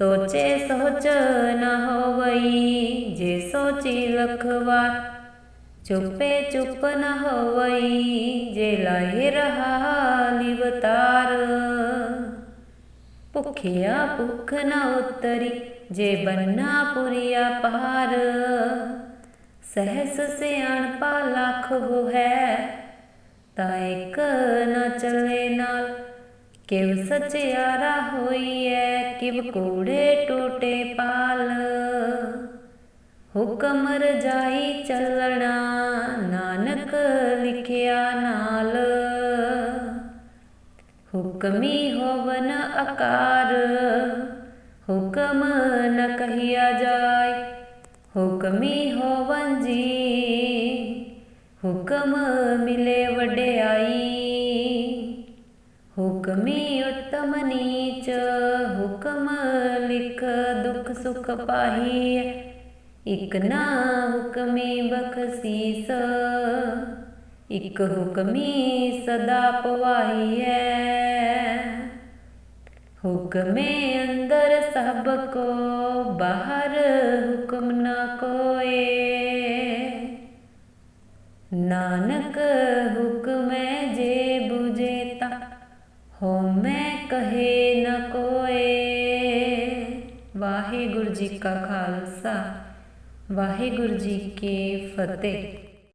ਸੋਚੇ ਸੋਚ ਨ ਹੋਵਈ, ਜੇ ਸੋਚੀ ਲਖਵਾਰ ਚੁੱਪੇ ਚੁੱਪ ਨ ਹੋਵਈ, ਜੇ ਲਾਏ ਰਹਾ ਲਿਵਤਾਰ ਭੁਖਿਆ ਭੁਖ ਨ ਉਤਰੀ, ਜੇ ਬੰਨਾ ਪੁਰੀਆ ਪਾਰ ਸਹਸ ਸਿਆਣਪਾ ਲੱਖ ਹੋ ਹੈ, ਤਾਂ ਇੱਕ ਨ ਚੱਲੇ ਨਾਲ। ਕਿਵ ਸਚਿਆਰਾ ਹੋਈਐ, ਕਿਵ ਕੂੜੇ ਟੂਟੇ ਪਾਲ। ਹੁਕਮ ਰਜਾਈ ਚੱਲਣਾ, ਨਾਨਕ ਲਿਖਿਆ ਨਾਲ। ਹੁਕਮੀ ਹੋਵਨ ਆਕਾਰ ਹੁਕਮ ਨ ਕਹੀਆ ਜਾਏ। ਹੁਕਮੀ ਹੋਵਨ ਜੀ, ਹੁਕਮ ਮਿਲੇ ਵਡਿਆਈ। ਹੁਕਮੀ ਉਤਮ ਨੀਚ, ਹੁਕਮ ਲਿਖ ਦੁਖ ਸੁਖ ਪਾਹੀ। ਇਕ ਨਾ ਹੁਕਮੀ ਬਖਸੀਸ, ਇਕ ਹੁਕਮੀ ਸਦਾ ਪਵਾਈ ਹੈ ਹੁਕਮੇ ਅੰਦਰ ਸਭ ਕੋ, ਬਾਹਰ ਹੁਕਮ ਨਾ ਕੋਏ। ਨਾਨਕ ਹੁਕਮੈ ਜੇ ਕਹੇ ਨ ਕੋਏ। ਵਾਹਿਗੁਰੂ ਜੀ ਕਾ ਖਾਲਸਾ, ਵਾਹਿਗੁਰੂ ਜੀ ਕੀ ਫਤਿਹ।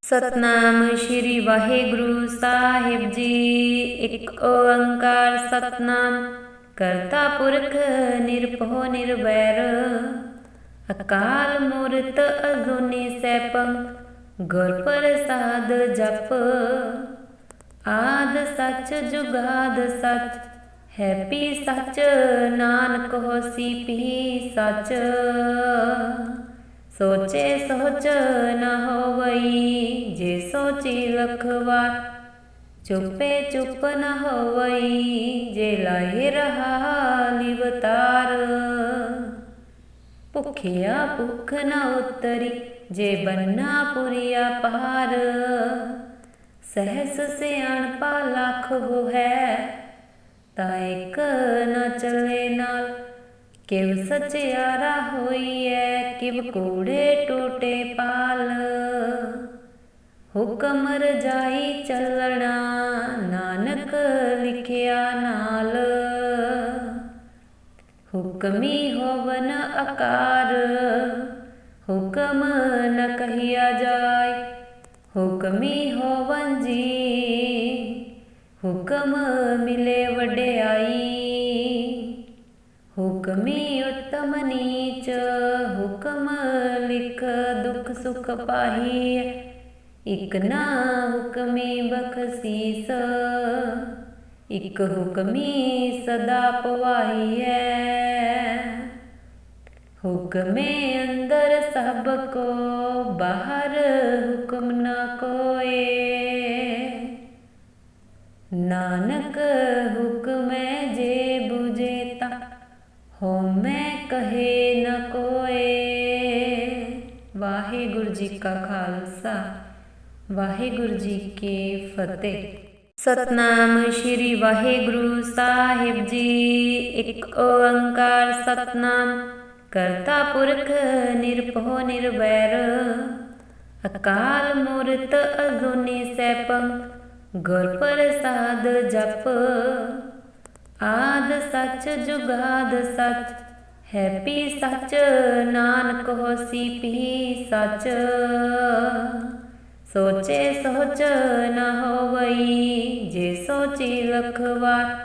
ਸਤਨਾਮ ਸ੍ਰੀ ਵਾਹਿਗੁਰੂ ਸਾਹਿਬ ਜੀ। ਇੱਕ ਓੰਕਾਰ ਸਤਨਾਮ, ਕਰਤਾ ਪੁਰਖ ਨਿਰਭਉ ਨਿਰਵੈਰ। ਅਕਾਲ ਮੂਰਤ ਅਜੂਨੀ ਸੈਭੰ, ਗੁਰ ਪ੍ਰਸਾਦ ਜਪ। ਆਦ ਸੱਚ ਜੁਗਾਦ ਸੱਚ ਹੈਪੀ ਸੱਚ, ਨਾਨਕ ਹੋਸੀ ਪੀ ਸੱਚ। ਸੋਚੇ ਸੋਚ ਨ ਹੋਵਈ, ਜੇ ਸੋਚੀ ਲਖਵਾਰ, ਚੁੱਪੇ ਚੁੱਪ ਨ ਹੋਵਈ, ਜੇ ਲਾਏ ਰਹਾ ਲਿਵਤਾਰ ਭੁਖਿਆ ਭੁਖ ਨ ਉਤਰੀ, ਜੇ ਬੰਨਾ ਪੁਰੀਆ ਪਾਰ। ਸਹਸ ਸਿਆਣਪਾ ਲੱਖ ਹੋ ਹੈ ਤਾਂ ਇੱਕ ਨ ਚੱਲੇ ਨਾਲ। ਕਿਵ ਸਚਿਆਰਾ ਹੋਈਐ, ਕਿਵ ਕੂੜੇ ਟੂਟੇ ਪਾਲ। ਹੁਕਮ ਰਜਾਈ ਚੱਲਣਾ, ਨਾਨਕ ਲਿਖਿਆ ਨਾਲ। ਹੁਕਮੀ ਹੋਵਨ ਆਕਾਰ ਹੁਕਮ ਨ ਕਹਿਆ ਜਾਏ। ਹੁਕਮੀ ਹੋਵਨ ਜੀ ਹੁਕਮ ਮਿਲੇ ਵਡਿਆਈ। ਹੁਕਮੀ ਉਤਮ ਨੀਚ, ਹੁਕਮ ਲਿਖ ਦੁਖ ਸੁਖ ਪਾਹੀ। ਇਕ ਨਾ ਹੁਕਮੀ ਬਖਸੀਸ, ਇਕ ਹੁਕਮੀ ਸਦਾ ਪਵਾਈ ਹੈ ਹੁਕਮੇ ਅੰਦਰ ਸਭ ਕੋ, ਬਾਹਰ ਹੁਕਮ ਨਾ ਕੋਏ। ਨਾਨਕ ਹੁਕਮੈ ਜੇ 부ਜੇ ਤਾ ਹਉਮੈ ਕਹੇ ਨ ਕੋਏ। ਵਾਹਿਗੁਰੂ ਜੀ ਕਾ ਖਾਲਸਾ, ਵਾਹਿਗੁਰੂ ਜੀ ਕੀ ਫਤਿਹ। ਸਤਨਾਮ ਸ੍ਰੀ ਵਾਹਿਗੁਰੂ ਸਾਹਿਬ ਜੀ, ਇੱਕ ਓੰਕਾਰ ਸਤਨਾਮ ਕਰਤਾ ਪੁਰਖ ਨਿਰਭਉ ਨਿਰਵੈਰ। ਅਕਾਲ ਮੂਰਤ ਅਜੂਨੀ ਸੈਭੰ ਗੁਰ ਪ੍ਰਸਾਦ ਜਪ। ਆਦ ਸੱਚ ਜੁਗਾਦ ਸੱਚ, ਹੈਪੀ ਸੱਚ, ਨਾਨਕ ਹੋਸੀ ਪੀ ਸੱਚ। ਸੋਚੇ ਸੋਚ ਨ ਹੋਵਈ, ਜੇ ਸੋਚੀ ਲਖਵਾਰ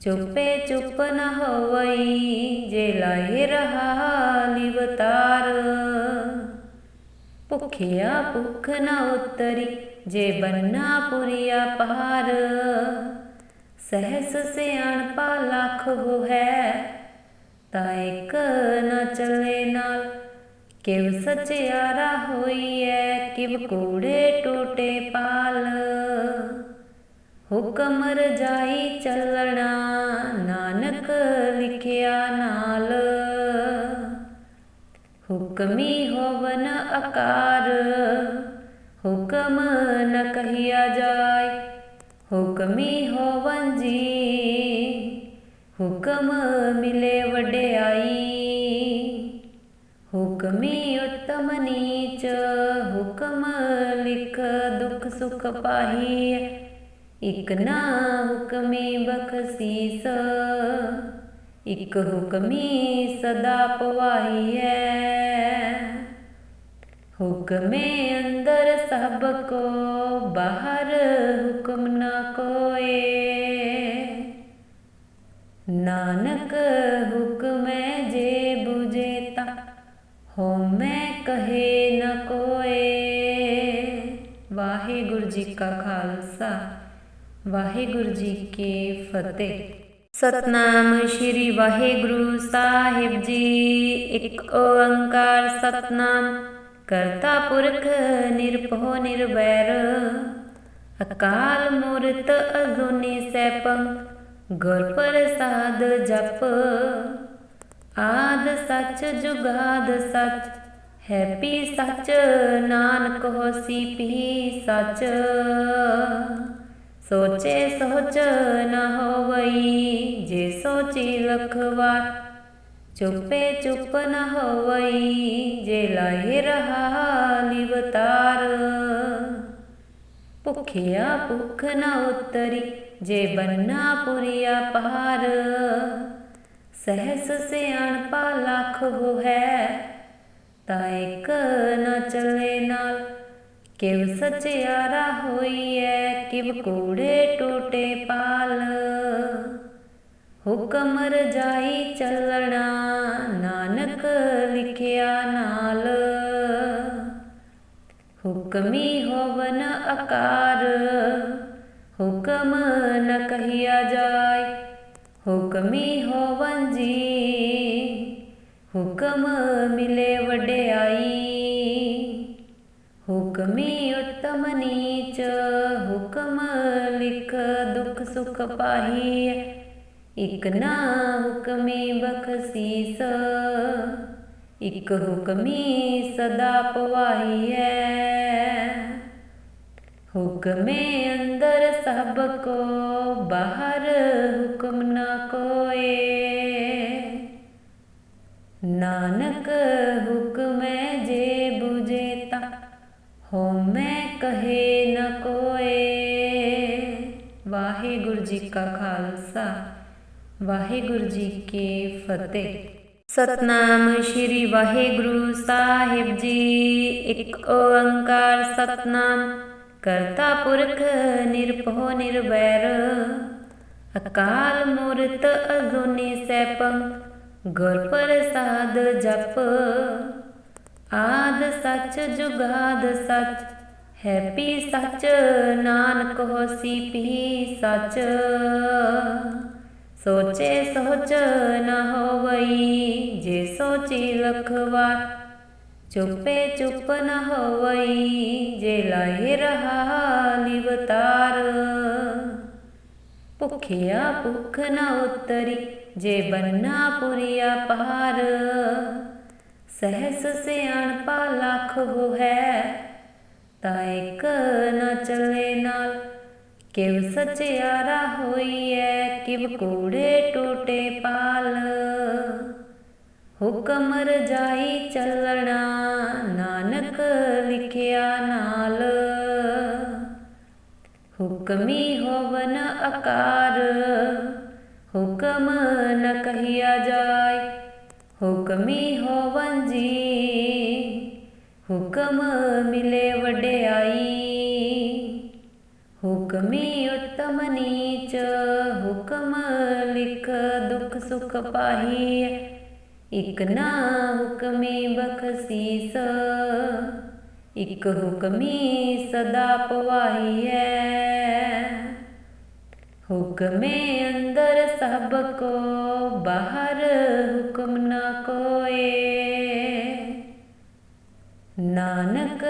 ਚੁੱਪੇ ਚੁੱਪ ਨ ਹੋਵਈ, ਜੇ ਲਾਏ ਰਹਾ ਲਿਵਤਾਰ। ਭੁਖਿਆ ਭੁਖ ਨਾ ਉਤਰੀ, ਜੇ ਬੰਨਾ ਪੁਰੀਆ ਪਾਰ। ਸਹਸ ਸਿਆਣਪਾ ਲੱਖ ਹੋ ਹੈ, ਤਾਂ ਇੱਕ ਨ ਚੱਲੇ ਨਾਲ। ਕਿਵ ਸਚਿਆਰਾ ਹੋਈਐ, ਕਿਵ ਕੂੜੇ ਟੂਟੇ ਪਾਲ। ਹੁਕਮ ਰਜਾਈ ਚੱਲਣਾ, ਨਾਨਕ ਲਿਖਿਆ ਨਾਲ। ਹੁਕਮੀ ਹੋਵਨ ਆਕਾਰ ਹੁਕਮ ਨ ਕਹੀਆ ਜਾਏ, ਹੁਕਮੀ ਹੋਵਨ ਜੀ। ਹੁਕਮ ਮਿਲੇ ਵਡਿਆਈ, ਹੁਕਮੀ ਉਤਮ ਨੀਚ। ਹੁਕਮ ਲਿਖ ਦੁਖ ਸੁਖ ਪਾਹੀ, ਇਕ ਨਾ ਹੁਕਮੇ ਬਖਸੀਸ। ਇਕ ਹੁਕਮੀ ਸਦਾ ਪਵਾਈ ਹੈ ਹੁਕਮੇ ਅੰਦਰ ਸਭ ਕੋ, ਬਾਹਰ ਹੁਕਮ ਨਾ ਕੋਏ। ਨਾਨਕ ਹੁਕਮੈ ਜੇ 부ਜੇ ਤਾ, ਹਉਮੈ ਕਹੇ ਨ ਕੋਏ। ਵਾਹਿਗੁਰੂ ਜੀ ਕਾ ਖਾਲਸਾ, ਵਾਹਿਗੁਰੂ ਜੀ ਕੀ ਫਤਿਹ। ਸਤਨਾਮ ਸ਼੍ਰੀ ਵਾਹਿਗੁਰੂ ਸਾਹਿਬ ਜੀ। ਇੱਕ ਓੰਕਾਰ ਸਤਨਾਮ, ਕਰਤਾ ਪੁਰਖ ਨਿਰਭਉ ਨਿਰਵੈਰ। ਅਕਾਲ ਮੂਰਤ ਅਜੂਨੀ ਸੈਭੰ, ਗੁਰ ਪ੍ਰਸਾਦ ਜਪ। ਆਦ ਸੱਚ ਜੁਗਾਦ ਸੱਚ, ਹੈਪੀ ਸੱਚ ਨਾਨਕ ਹੋਸੀ ਪੀ ਸੱਚ। ਸੋਚੇ ਸੋਚ ਨ ਹੋਵਈ, ਜੇ ਸੋਚੀ ਲਖਵਾਰ ਚੁੱਪੇ ਚੁੱਪ ਨ ਹੋਵਈ, ਜੇ ਲਾਹੇ ਰਹਾ ਲਿਵਤਾਰ ਭੁਖਿਆ ਭੁਖ ਨ ਉਤਰੀ, ਜੇ ਬੰਨਾ ਪੁਰੀਆ ਪਾਰ ਸਹਸ ਸਿਆਣਪਾ ਲੱਖ ਹੋ ਹੈ, ਤਾ ਇਕ ਨ ਚਲੇ ਨਾਲ। ਕਿਵ ਸਚਿਆਰਾ ਹੋਈਐ, ਕਿਵ ਕੂੜੇ ਟੋਟੇ ਪਾਲ। ਹੁਕਮ ਰਜਾਈ ਚੱਲਣਾ, ਨਾਨਕ ਲਿਖਿਆ ਨਾਲ। ਹੁਕਮੀ ਹੋਵਨ ਆਕਾਰ ਹੁਕਮ ਨ ਕਹੀਆ ਜਾਏ। ਹੁਕਮੀ ਹੋਵਨ ਜੀ, ਹੁਕਮ ਮਿਲੇ ਵਡਿਆਈ। ਹੁਕਮੀ ਉਤਮ ਨੀਚ, ਹੁਕਮ ਲਿਖ ਦੁਖ ਸੁਖ ਪਾਹੀ ਇਕ ਨਾ ਹੁਕਮੀ ਬਖਸੀਸ, ਇਕ ਹੁਕਮੀ ਸਦਾ ਪਵਾਈ ਹੈ ਹੁਕਮੇ ਅੰਦਰ ਸਭ ਕੋ, ਬਾਹਰ ਹੁਕਮ ਨਾ ਕੋਏ। ਨਾਨਕ ਹੁਕਮੈ ਕਹੇ ਨ ਕੋਏ। ਵਾਹਿਗੁਰੂ ਜੀ ਕਾ ਖਾਲਸਾ, ਵਾਹਿਗੁਰੂ ਜੀ ਕੀ ਫਤਿਹ। ਸਤਨਾਮ ਸ਼੍ਰੀ ਵਾਹਿਗੁਰੂ ਸਾਹਿਬ ਜੀ। ਇੱਕ ਓੰਕਾਰ ਸਤਨਾਮ, ਕਰਤਾ ਪੁਰਖ ਨਿਰਭਉ ਨਿਰਵੈਰ। ਅਕਾਲ ਮੂਰਤ ਅਜੂਨੀ ਸੈਭੰ, ਗੁਰ ਪ੍ਰਸਾਦ ਜਪ। ਆਦ ਸੱਚ ਜੁਗਾਦ ਸੱਚ ਹੈਪੀ ਸੱਚ, ਨਾਨਕ ਹੋਸੀ ਪੀ ਸੱਚ। ਸੋਚੇ ਸੋਚ ਨ ਹੋਵਈ, ਜੇ ਸੋਚੀ ਲਖਵਾਰ ਚੁੱਪੇ ਚੁੱਪ ਨ ਹੋਵਈ, ਜੇ ਲਾਹੇ ਰਹਾ ਲਿਵਤਾਰ ਭੁਖਿਆ ਭੁਖ ਨ ਉਤਰੀ, ਜੇ ਬੰਨਾ ਪੁਰੀਆ ਪਾਰ। ਸਹਸ ਸਿਆਣਪਾ ਲੱਖ ਹੋ ਹੈ ਤਾ ਇਕ ਨ ਚਲੇ ਨਾਲ। ਕਿਵ ਸਚਿਆਰਾ ਹੋਈਐ, ਕਿਵ ਕੂੜੇ ਟੂਟੇ ਪਾਲ। ਹੁਕਮ ਰਜਾਈ ਚੱਲਣਾ, ਨਾਨਕ ਲਿਖਿਆ ਨਾਲ। ਹੁਕਮੀ ਹੋਵਨ ਆਕਾਰ ਹੁਕਮ ਨ ਕਹੀਆ ਜਾਏ। ਹੁਕਮੀ ਹੋਵਨ ਜੀ ਹੁਕਮ ਮਿਲੇ ਵਡਿਆਈ। ਹੁਕਮੀ ਉਤਮ ਨੀਚ, ਹੁਕਮ ਲਿਖ ਦੁਖ ਸੁਖ ਪਾਹੀ। ਇਕ ਨਾ ਹੁਕਮੀ ਬਖਸੀਸ, ਇਕ ਹੁਕਮੀ ਸਦਾ ਪਵਾਈ ਹੈ ਹੁਕਮੇ ਅੰਦਰ ਸਭ ਕੋ, ਬਾਹਰ ਹੁਕਮ ਨਾ ਕੋਏ। ਨਾਨਕ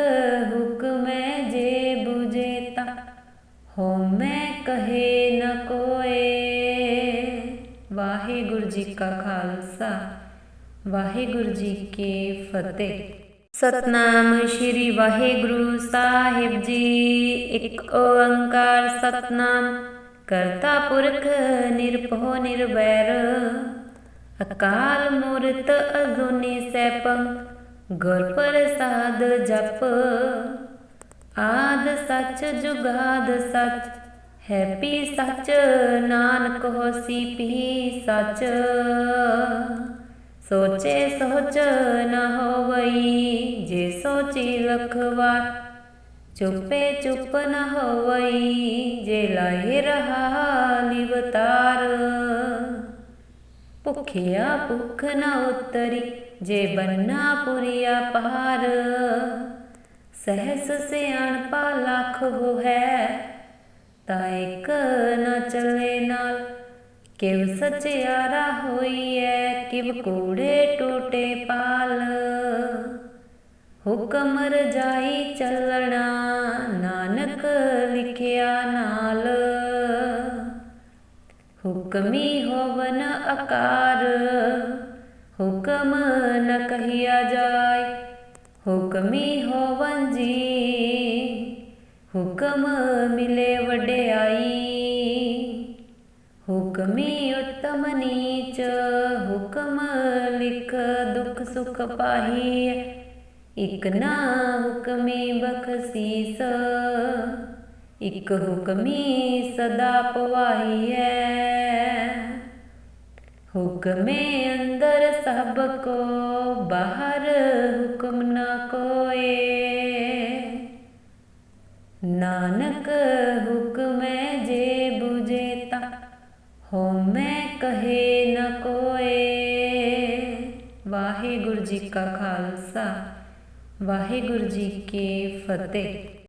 ਹੁਕਮੈ ਜੇ 부ਜੇ ਤਾ ਕਹੇ ਨ ਕੋਏ। ਵਾਹਿਗੁਰੂ ਜੀ ਕਾ ਖਾਲਸਾ, ਵਾਹਿਗੁਰੂ ਜੀ ਕੀ ਫਤਿਹ। ਸਤਨਾਮ ਸ਼੍ਰੀ ਵਾਹਿਗੁਰੂ ਸਾਹਿਬ ਜੀ, ਇੱਕ ਓੰਕਾਰ ਸਤਨਾਮ, ਕਰਤਾ ਪੁਰਖ ਨਿਰਭਉ ਨਿਰਵੈਰ। ਅਕਾਲ ਮੂਰਤ ਅਜੂਨੀ ਸੈਭੰ ਗੁਰ ਪ੍ਰਸਾਦ ਜਪ। ਆਦ ਸੱਚ ਜੁਗਾਦ ਸੱਚ ਹੈ ਸੱਚ, ਨਾਨਕ ਹੋਸੀ ਪੀ ਸੱਚ। ਸੋਚੇ ਸੋਚ ਨ ਹੋਵਈ, ਜੇ ਸੋਚੀ ਲਖਵਾਰ ਚੁੱਪੇ ਚੁੱਪ ਨ ਹੋਵਈ, ਜੇ ਲਾਏ ਰਹਾ ਲਿਵਤਾਰ ਭੁਖਿਆ ਭੁਖ ਨ ਉਤਰੀ ਜੇ ਬੰਨਾ ਪੁਰੀਆ ਪਾਰ ਸਹਿਸ ਸਿਆਣਪਾ ਲੱਖ ਹੋ ਹੈ। ਤਾ ਇੱਕ ਨ ਚੱਲੇ ਨਾਲ, ਕਿਵ ਸਚਿਆਰਾ ਹੋਈਐ, ਕਿਵ ਕੂੜੇ ਟੂਟੇ ਪਾਲ। ਹੁਕਮ ਰਜਾਈ ਚੱਲਣਾ, ਨਾਨਕ ਲਿਖਿਆ ਨਾਲ। ਹੁਕਮੀ ਹੋਵਨ ਆਕਾਰ ਹੁਕਮ ਨ ਕਹੀਆ ਜਾਏ। ਹੁਕਮੀ ਹੋਵਨ ਜੀ। ਹੁਕਮ ਮਿਲੇ ਵਡਿਆਈ। ਹੁਕਮੀ ਉਤਮ ਨੀਚ। ਹੁਕਮ ਲਿਖ ਦੁਖ ਸੁਖ ਪਾਹੀ। ਇਕ ਨਾ ਹੁਕਮੀ ਬਖਸੀਸ। ਇਕ ਹੁਕਮੀ ਸਦਾ ਪਵਾਈ ਹੈ। ਹੁਕਮੇ ਅੰਦਰ ਸਭ ਕੋ, ਬਾਹਰ ਹੁਕਮ ਨਾ ਕੋਏ। ਨਾਨਕ ਹੁਕਮੈ ਜੇ 부ਜੇ ਤਾ ਹਉਮੈ ਕਹੇ ਨ ਕੋਏ। ਵਾਹਿਗੁਰੂ ਜੀ ਕਾ ਖਾਲਸਾ, ਵਾਹਿਗੁਰੂ ਜੀ ਕੀ ਫਤਿਹ।